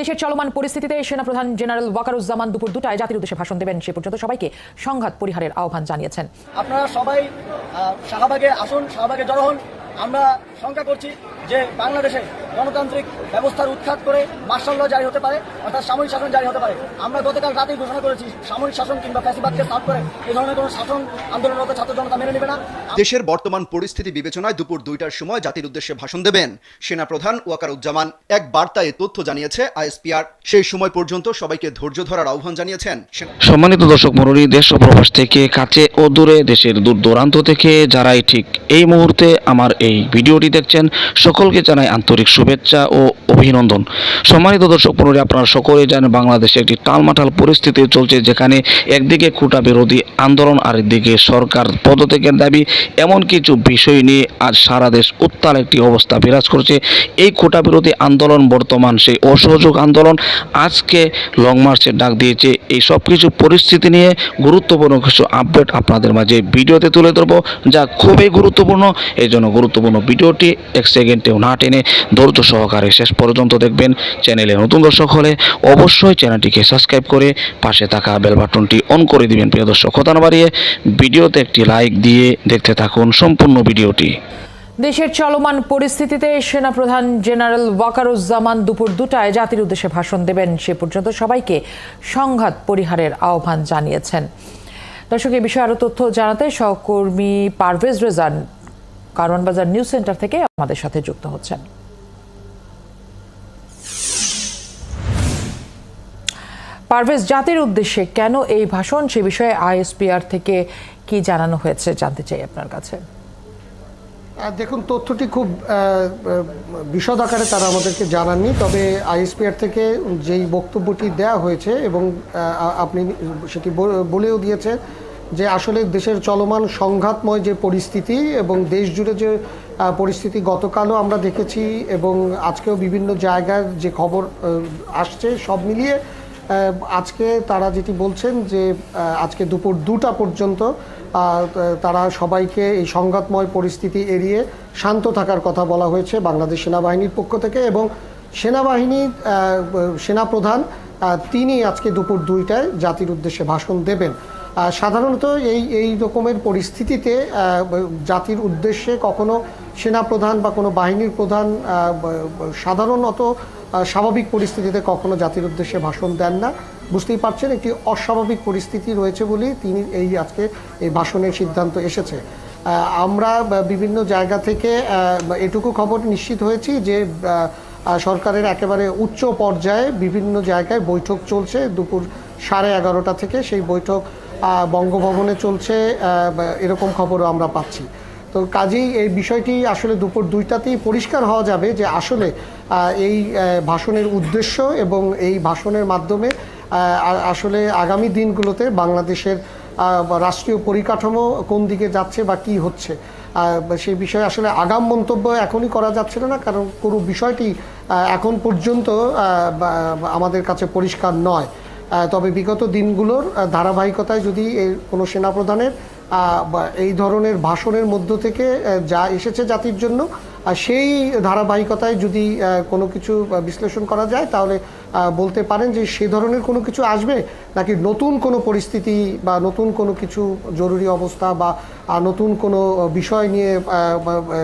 দেশের চলমান পরিস্থিতিতে সেনাপ্রধান জেনারেল ওয়াকারুজ্জামান দুপুর দুটায় জাতির উদ্দেশ্যে ভাষণ দেবেন। সে পর্যন্ত সবাইকে সংঘাত পরিহারের আহ্বান জানিয়েছেন। আপনারা সবাই শাহবাগে আসুন, শাহবাগে হন। আমরা শঙ্কা করছি যে বাংলাদেশে গণতান্ত্রিক ব্যবস্থার উৎখাত করে মার্শাল ল জারি হতে পারে অর্থাৎ সামরিক শাসন জারি হতে পারে। আমরা গতকাল রাতেই ঘোষণা করেছি সামরিক শাসন কিংবা ফ্যাসিবাদকে সাফ করে এই ধরনের কোনো শাসন আন্দোলনরত ছাত্র জনতা মেনে নেবে না। দেশের বর্তমান পরিস্থিতি বিবেচনায় দুপুর দুইটার সময় জাতির উদ্দেশ্যে ভাষণ দেবেন সেনাপ্রধান ওয়াকারুজ্জামান। এক বার্তায় তথ্য জানিয়েছে আইএসপিআর। সেই সময় পর্যন্ত সবাইকে ধৈর্য ধরার আহ্বান জানিয়েছেন সম্মানিত দর্শক মণ্ডলী দেশ ও প্রবাস থেকে কাছে ও দূরে দেশের দূর দূরান্ত থেকে যারাই ঠিক এই মুহূর্তে আমার এই ভিডিওটি দেখছেন সকলকে জানাই আন্তরিক শুভেচ্ছা ও অভিনন্দন। সম্মানিত দর্শক মণ্ডলী, আপনারা সকলে জানেন বাংলাদেশে একটি টালমাটাল পরিস্থিতি চলছে যেখানে একদিকে খুঁটা বিরোধী আন্দোলন আর একদিকে সরকার পদত্যাগের দাবি, এমন কিছু বিষয় নিয়ে আজ সারা দেশ উত্তাল একটি অবস্থা বিরাজ করছে। এই কোটা বিরোধী আন্দোলন বর্তমান সেই অসহযোগ আন্দোলন, আজকে লং মার্চের ডাক দিয়েছে। এই সব কিছু পরিস্থিতি নিয়ে গুরুত্বপূর্ণ কিছু আপডেট আপনাদের মাঝে ভিডিওতে তুলে ধরবো, যা খুবই গুরুত্বপূর্ণ। এই জন্য গুরুত্বপূর্ণ ভিডিওটি এক সেকেন্ডেও না টেনে ধৈর্য সহকারে শেষ পর্যন্ত দেখবেন চ্যানেলে নতুন দর্শক হলে অবশ্যই চ্যানেলটিকে সাবস্ক্রাইব করে পাশে থাকা বেল বাটনটি অন করে দিবেন। প্রিয় দর্শক, কথা না বাড়িয়ে ভিডিওতে একটি লাইক দিয়ে দেখতে থাকুন সম্পূর্ণ ভিডিওটি। দেশের চলমান পরিস্থিতিতে সেনাপ্রধান জেনারেল ওয়াকারুজ্জামান দুপুর দুটায় জাতির উদ্দেশ্যে ভাষণ দেবেন। সে পর্যন্ত সবাইকে সংঘাত পরিহারের আহ্বান জানিয়েছেন। দর্শক এই বিষয়ে আরও তথ্য জানাতে সহকর্মী পারভেজ রেজান কারওয়ান বাজার নিউজ সেন্টার থেকে আমাদের সাথে যুক্ত হচ্ছেন। পারভেজ জাতির উদ্দেশ্যে কেন এই ভাষণ? সে বিষয়ে আইএসপিআর থেকে কি জানানো হয়েছে জানতে চাই আপনার কাছে। দেখুন, তথ্যটি খুব বিশদ আকারে তারা আমাদেরকে জানাননি, তবে আইএসপিআর থেকে যেই বক্তব্যটি দেয়া হয়েছে এবং আপনি সেটি বল- বলেও দিয়েছে যে আসলে দেশের চলমান সংঘাতময় যে পরিস্থিতি এবং দেশ জুড়ে যে পরিস্থিতি গতকালও আমরা দেখেছি এবং আজকেও বিভিন্ন জায়গার যে খবর আসছে সব মিলিয়ে আজকে তারা যেটি বলছেন যে আজকে দুপুর দুটা পর্যন্ত তারা সবাইকে এই সংঘাতময় পরিস্থিতি এড়িয়ে শান্ত থাকার কথা বলা হয়েছে বাংলাদেশ সেনাবাহিনীর পক্ষ থেকে এবং সেনাবাহিনী সেনাপ্রধান তিনি আজকে দুপুর দুইটায় জাতির উদ্দেশ্যে ভাষণ দেবেন। সাধারণত এই এই রকমের পরিস্থিতিতে জাতির উদ্দেশ্যে কখনো সেনাপ্রধান বা কোনো বাহিনীর প্রধান সাধারণত স্বাভাবিক পরিস্থিতিতে কখনো জাতির উদ্দেশ্যে ভাষণ দেন না। বুঝতেই পারছেন, একটি অস্বাভাবিক পরিস্থিতি রয়েছে বলেই তিনি এই আজকে এই ভাষণের সিদ্ধান্ত এসেছে। আমরা বিভিন্ন জায়গা থেকে এটুকু খবর নিশ্চিত হয়েছি যে সরকারের একেবারে উচ্চ পর্যায়ে বিভিন্ন জায়গায় বৈঠক চলছে। দুপুর সাড়ে এগারোটা থেকে সেই বৈঠক বঙ্গভবনে চলছে এরকম খবরও আমরা পাচ্ছি। তো কাজেই এই বিষয়টি আসলে দুপুর দুইটাতেই পরিষ্কার হওয়া যাবে যে আসলে এই ভাষণের উদ্দেশ্য এবং এই ভাষণের মাধ্যমে আসলে আগামী দিনগুলোতে বাংলাদেশের রাষ্ট্রীয় পরিকাঠামো কোন দিকে যাচ্ছে বা কি হচ্ছে সেই বিষয়ে আসলে আগাম মন্তব্য এখনই করা যাচ্ছিল না, কারণ কোনো বিষয়টি এখন পর্যন্ত আমাদের কাছে পরিষ্কার নয়। তবে বিগত দিনগুলোর ধারাবাহিকতায় যদি এই কোনো সেনাপ্রধানের এই ধরনের ভাষণের মধ্য থেকে যা এসেছে জাতির জন্য আর সেই ধারাবাহিকতায় যদি কোনো কিছু বিশ্লেষণ করা যায়, তাহলে বলতে পারেন যে সে ধরনের কোনো কিছু আসবে? নাকি নতুন কোনো পরিস্থিতি বা নতুন কোনো কিছু জরুরি অবস্থা বা নতুন কোনো বিষয় নিয়ে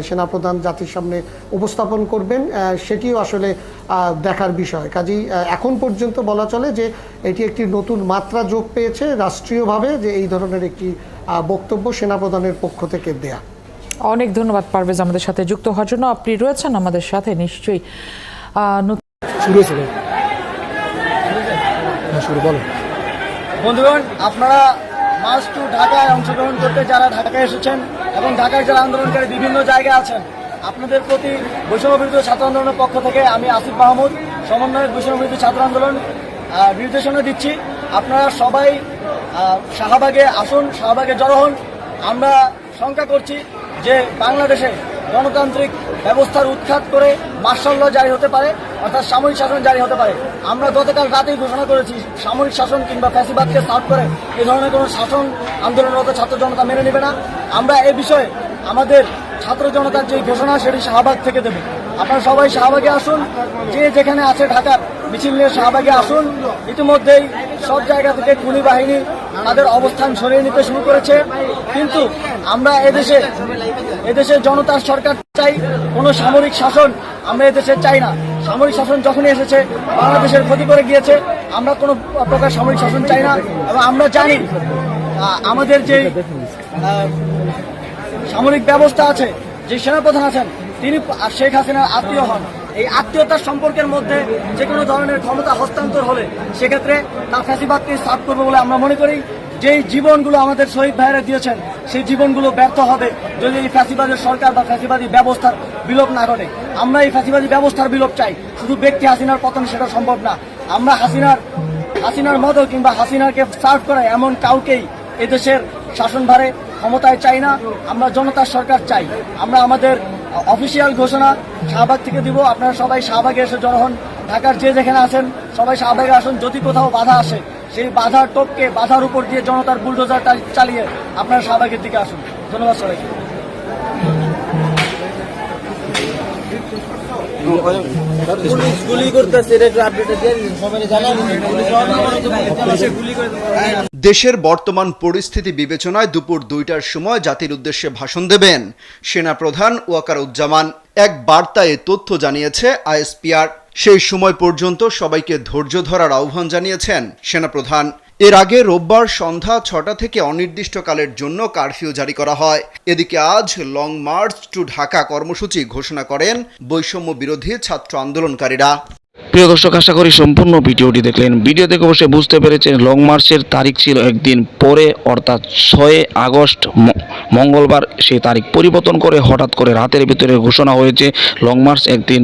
সেনাপ্রধান জাতির সামনে উপস্থাপন করবেন সেটিও আসলে দেখার বিষয়। কাজেই এখন পর্যন্ত বলা চলে যে এটি একটি নতুন মাত্রা যোগ পেয়েছে রাষ্ট্রীয়ভাবে যে এই ধরনের একটি বক্তব্য সেনাপ্রধানের পক্ষ থেকে দেয়া। অনেক ধন্যবাদ পারভেজ আমাদের সাথে যুক্ত হওয়ার জন্য। আপনি রয়েছেন আমাদের সাথে নিশ্চয়ই। হ্যাঁ বন্ধুগণ আপনারা মাস টু ঢাকায় অংশগ্রহণ করতে যারা ঢাকায় এসেছেন এবং ঢাকায় যারা আন্দোলনকারী বিভিন্ন জায়গায় আছেন আপনাদের প্রতি বৈষম্য বিরোধী ছাত্র আন্দোলনের পক্ষ থেকে আমি আসিফ মাহমুদ সমন্বয়ক বৈষম্য বিরোধী ছাত্র আন্দোলন নির্দেশনা দিচ্ছি। আপনারা সবাই শাহবাগে আসুন শাহবাগে জড়ো হন। আমরা শঙ্কা করছি যে বাংলাদেশে গণতান্ত্রিক ব্যবস্থার উৎখাত করে মার্শাল ল জারি হতে পারে, অর্থাৎ সামরিক শাসন জারি হতে পারে। আমরা গতকাল রাতেই ঘোষণা করেছি, সামরিক শাসন কিংবা ফ্যাসিবাদকে সার্ভ করে এ ধরনের কোনো শাসন আন্দোলনরত ছাত্র জনতা মেনে নেবে না। আমরা এ বিষয়ে আমাদের ছাত্র জনতার যে ঘোষণা, সেটি শাহবাগ থেকে দেবে। আপনারা সবাই শাহবাগে আসুন, যে যেখানে আছে ঢাকার মিছিল নিয়ে শাহবাগে আসুন। ইতিমধ্যেই সব জায়গা থেকে খুনি বাহিনী তাদের অবস্থান সরিয়ে নিতে শুরু করেছে। কিন্তু আমরা এদেশে এদেশে জনতার সরকার চাই, কোনো সামরিক শাসন আমরা এদেশে চাই না। সামরিক শাসন যখনই এসেছে, বাংলাদেশের ক্ষতি করে গিয়েছে, আমরা কোনো প্রকার সামরিক শাসন চাই না। এবং আমরা জানি আমাদের যে সামরিক ব্যবস্থা আছে, যে সেনাপ্রধান আছেন, তিনি শেখ হাসিনার আত্মীয় হন। এই আত্মীয়তার সম্পর্কের মধ্যে যে কোনো ধরনের ক্ষমতা হস্তান্তর হলে সেক্ষেত্রে তার ফ্যাসিবাদকে সাফ করবে বলে আমরা মনে করি। যেই জীবনগুলো আমাদের শহীদ ভাইয়েরা দিয়েছেন, সেই জীবনগুলো ব্যর্থ হবে যদি এই ফ্যাসিবাদের সরকার বা ফ্যাসিবাদী ব্যবস্থার বিলোপ না ঘটে। আমরা এই ফ্যাসিবাদী ব্যবস্থার বিলোপ চাই। শুধু ব্যক্তি হাসিনার পতন সেটা সম্ভব না। আমরা হাসিনার হাসিনার মতো কিংবা হাসিনাকে সার্ভ করে এমন কাউকেই এদেশের শাসনভারে ক্ষমতায় চাই না, আমরা জনতার সরকার চাই। আমরা আমাদের অফিসিয়াল ঘোষণা শাহবাগ থেকে দিব। আপনারা সবাই শাহবাগে এসে জড়ো হন। ঢাকার যে যেখানে আছেন, সবাই শাহবাগে আসুন। যদি কোথাও বাধা আসে, সেই বাধার টপকে, বাধার উপর দিয়ে জনতার বুলডোজার চালিয়ে আপনারা শাহবাগের দিকে আসুন। ধন্যবাদ সবাইকে। দেশের বর্তমান পরিস্থিতি বিবেচনায় দুপুর দুইটার সময় জাতির উদ্দেশ্যে ভাষণ দেবেন সেনাপ্রধান ওয়াকারুজ্জামান। এক বার্তায় তথ্য জানিয়েছে আইএসপিআর। সেই সময় পর্যন্ত সবাইকে ধৈর্য ধরার আহ্বান জানিয়েছেন সেনাপ্রধান। এর আগে রোববার সন্ধ্যা ছটা থেকে অনির্দিষ্টকালের জন্য কারফিউ জারি করা হয়। এদিকে আজ লং মার্চ টু ঢাকা কর্মসূচি ঘোষণা করেন বৈষম্য বিরোধী ছাত্র আন্দোলনকারীরা। প্রিয় দর্শক, আশা করি সম্পূর্ণ ভিডিওটি দেখলেন। ভিডিও দেখে অবশ্যই বুঝতে পেরেছেন, লং মার্চের তারিখ ছিল একদিন পরে, অর্থাৎ ছয় আগস্ট মঙ্গলবার সেই তারিখ। পরিবর্তন করে হঠাৎ করে রাতের ভিতরে ঘোষণা হয়েছে, লং মার্চ একদিন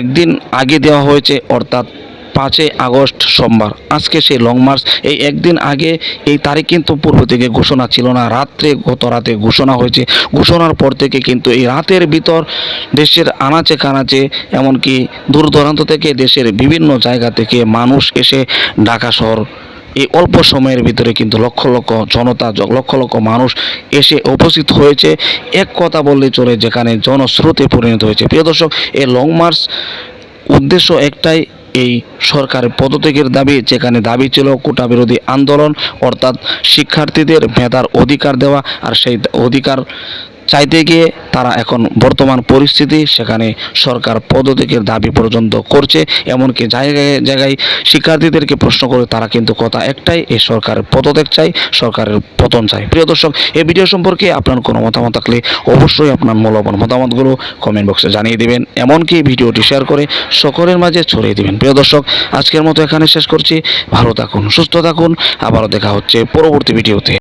একদিন আগে দেওয়া হয়েছে, অর্থাৎ পাঁচই আগস্ট সোমবার। আজকে সেই লং মার্চ এই একদিন আগে এই তারিখ কিন্তু পূর্ব থেকে ঘোষণা ছিল না, রাত্রে গত রাতে ঘোষণা হয়েছে। ঘোষণার পর থেকে কিন্তু এই রাতের ভিতর দেশের আনাচে কানাচে, এমনকি দূর দূরান্ত থেকে দেশের বিভিন্ন জায়গা থেকে মানুষ এসে ঢাকা শহর এই অল্প সময়ের ভিতরে কিন্তু লক্ষ লক্ষ জনতা লক্ষ লক্ষ মানুষ এসে উপস্থিত হয়েছে। এক কথা বললে চলে, যেখানে জনস্রোতে পরিণত হয়েছে। প্রিয় দর্শক, এই লং মার্চ উদ্দেশ্য একটাই এই সরকারের পদত্যাগের দাবি, যেখানে দাবি ছিল কোটা বিরোধী আন্দোলন, অর্থাৎ শিক্ষার্থীদের মেধার অধিকার দেওয়া আর সেই অধিকার চাইতে গিয়ে তারা এখন বর্তমান পরিস্থিতি, সেখানে সরকার পদত্যাগের দাবি পর্যন্ত করছে। এমনকি জায়গায় জায়গায় শিক্ষার্থীদেরকে প্রশ্ন করে তারা কিন্তু কথা একটাই এই সরকারের পদত্যাগ চাই, সরকারের পতন চাই। প্রিয় দর্শক, এই ভিডিও সম্পর্কে আপনার কোনো মতামত থাকলে অবশ্যই আপনার মূল্যবান মতামতগুলো কমেন্ট বক্সে জানিয়ে দেবেন। এমনকি ভিডিওটি শেয়ার করে সকলের মাঝে ছড়িয়ে দেবেন। প্রিয় দর্শক, আজকের মতো এখানে শেষ করছি। ভালো থাকুন, সুস্থ থাকুন। আবারও দেখা হচ্ছে পরবর্তী ভিডিওতে।